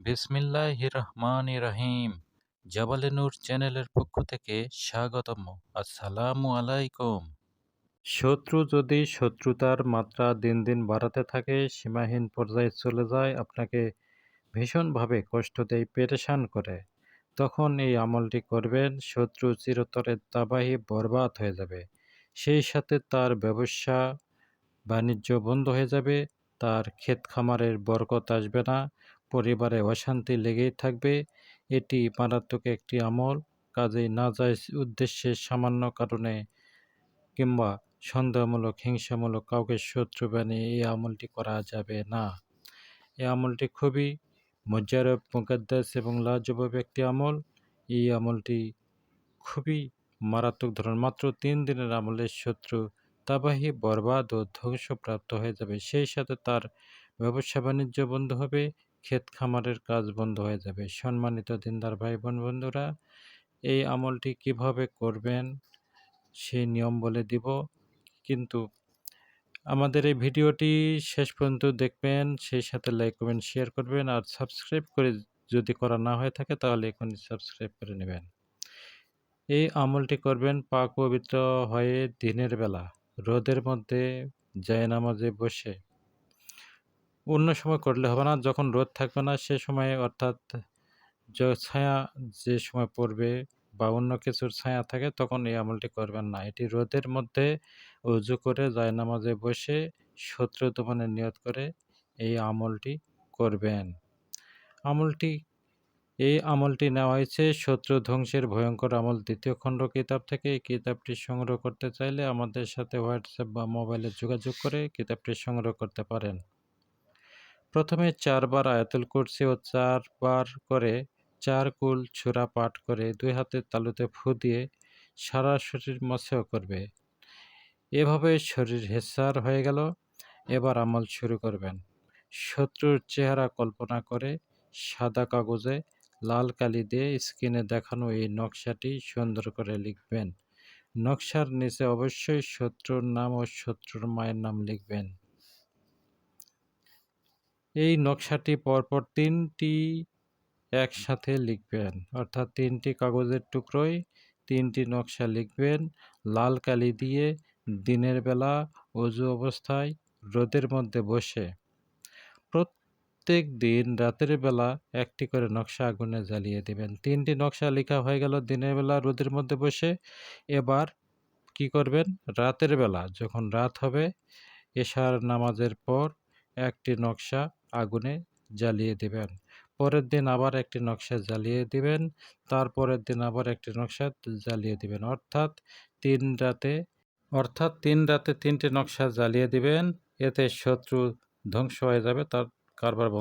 বিসমিল্লাহ রহমান রহিম জাবালে নূর চ্যানেলের পক্ষ থেকে স্বাগতম। আসসালামু আলাইকুম। শত্রু যদি শত্রুতার মাত্রা দিন দিন বাড়াতে থাকে, সীমাহীন পর্যায়ে চলে যায়, আপনাকে ভীষণভাবে কষ্ট দেয়, পেরেশান করে। তখন এই আমলটি করবেন, শত্রু চিরতরে তাবাহি বরবাদ হয়ে যাবে। সেই সাথে তার ব্যবসা বাণিজ্য বন্ধ হয়ে যাবে, তার ক্ষেত খামারের বরকত আসবে না পরিবারে অশান্তি লেগেই থাকবে, এটি মারাত্মক একটি আমল। কাজেই না যায় উদ্দেশ্যে সামান্য কারণে কিংবা সন্দেহমূলক, হিংসামূলক কাউকে শত্রু বানিয়ে এই আমলটি করা যাবে না। এই আমলটি খুবই মজ্জারব মুকাদ্দাস এবং লাজবাব একটি আমল। এই আমলটি খুবই মারাত্মক ধরন। মাত্র তিন দিনের আমলের শত্রু তাবাহি বরবাদ ও ধ্বংসপ্রাপ্ত হয়ে যাবে। সেই সাথে তার ব্যবসা বাণিজ্য বন্ধ হবে। ক্ষেত খামারের কাজ বন্ধ হয়ে যাবে। সম্মানিত দিনদার ভাই বোন বন্ধুরা, এই আমলটি কীভাবে করবেন সেই নিয়ম বলে দিব। কিন্তু আমাদের এই ভিডিওটি শেষ পর্যন্ত দেখবেন, সেই সাথে লাইক, কমেন্ট, শেয়ার করবেন আর সাবস্ক্রাইব করে যদি করা না হয়ে থাকে তাহলে এখনই সাবস্ক্রাইব করে নেবেন। এই আমলটি করবেন পাক পবিত্র হয়ে দিনের বেলা, রোদের মধ্যে জায়নামাজে বসে। অন্য সময় করলে হবে না। যখন রোদ থাকবে না সে সময় অর্থাৎ ছায়া যে সময় পড়বে বা অন্য কিছুর ছায়া থাকে তখন এই আমলটি করবেন না। এটি রোদের মধ্যে উজু করে জায়নামাজে বসে শত্রু দমনের নিয়ত করে এই আমলটি করবেন। আমলটি, এই আমলটি নেওয়া হয়েছে শত্রু ধ্বংসের ভয়ঙ্কর আমল। দ্বিতীয় খণ্ড কিতাব থেকে এই কিতাবটি সংগ্রহ করতে চাইলে আমাদের সাথে হোয়াটসঅ্যাপ বা মোবাইলে যোগাযোগ করে কিতাবটি সংগ্রহ করতে পারেন। প্রথমে চারবার আয়াতুল কুরসি ও চারবার করে চার কুল ছুরা পাঠ করে দুই হাতের তালুতে ফু দিয়ে সারা শরীর মশেও করবে। এভাবে শরীর হেসার হয়ে গেল, এবার আমল শুরু করবেন। শত্রুর চেহারা কল্পনা করে সাদা কাগজে লাল কালি দিয়ে স্ক্রিনে দেখানো এই নকশাটি সুন্দর করে লিখবেন। নকশার নিচে অবশ্যই শত্রুর নাম ও শত্রুর মায়ের নাম লিখবেন। এই নকশাটি পরপর তিনটি একসাথে লিখবেন। অর্থাৎ তিনটি কাগজের টুকরোয় তিনটি নকশা লিখবেন, লাল কালি দিয়ে দিনের বেলা, অজু অবস্থায়, রোদের মধ্যে বসে। প্রত্যেক দিন রাতের বেলা একটি করে নকশা আগুনে জ্বালিয়ে দেবেন। তিনটি নকশা লেখা হয়ে গেল দিনের বেলা, রোদের মধ্যে বসে। এবার কি করবেন? রাতের বেলা যখন রাত হবে, এশার নামাজের পর একটি নকশা আগুনে জ্বালিয়ে দেবেন। পরের দিন আবার একটি নকশা জ্বালিয়ে দিবেন তারপরের দিন আবার একটি নকশা জ্বালিয়ে দিবেন। অর্থাৎ তিন রাতে, অর্থাৎ তিন রাতে তিনটি নকশা জ্বালিয়ে দিবেন, এতে শত্রু ধ্বংস হয়ে যাবে, তার কারবার বন্ধ